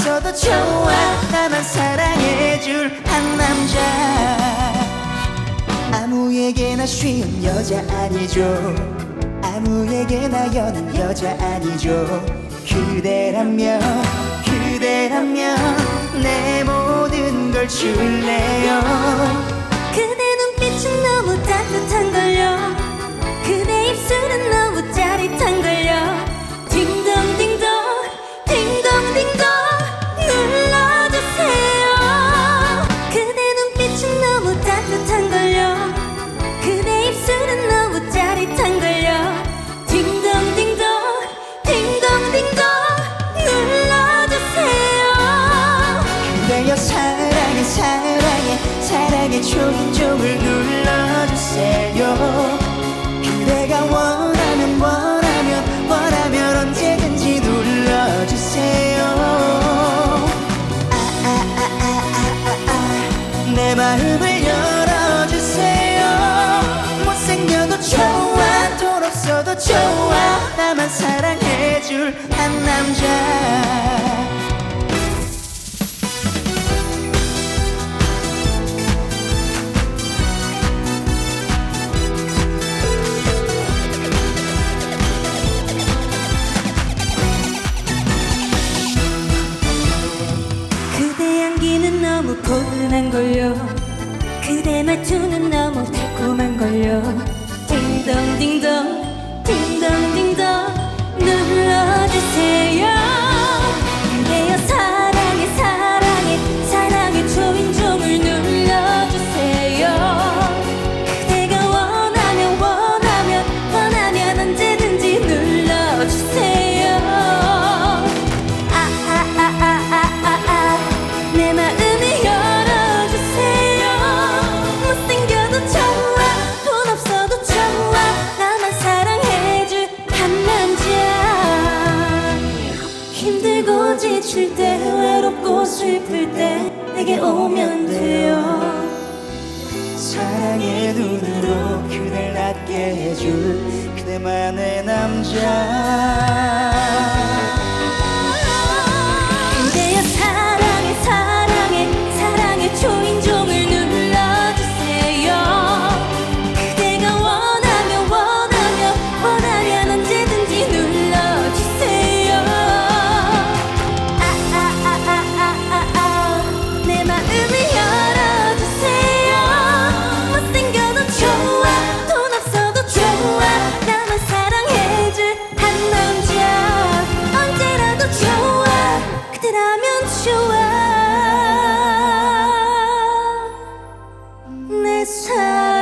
없어도 좋아. 나만 사랑해줄 한 남자. 아무에게나 쉬운 여자 아니죠. 아무에게나 연한 여자 아니죠. 그대라면 그대라면 내 모든 걸 줄래요? 그대 눈빛은 너 마음을 고난걸요 그대 맞추는 너무 힘들고 지칠 때 외롭고 슬플 때 내게 오면 돼요. 사랑의 눈으로 그댈 낫게 해줄 그대만의 남자. 이라면 좋아. 내 사랑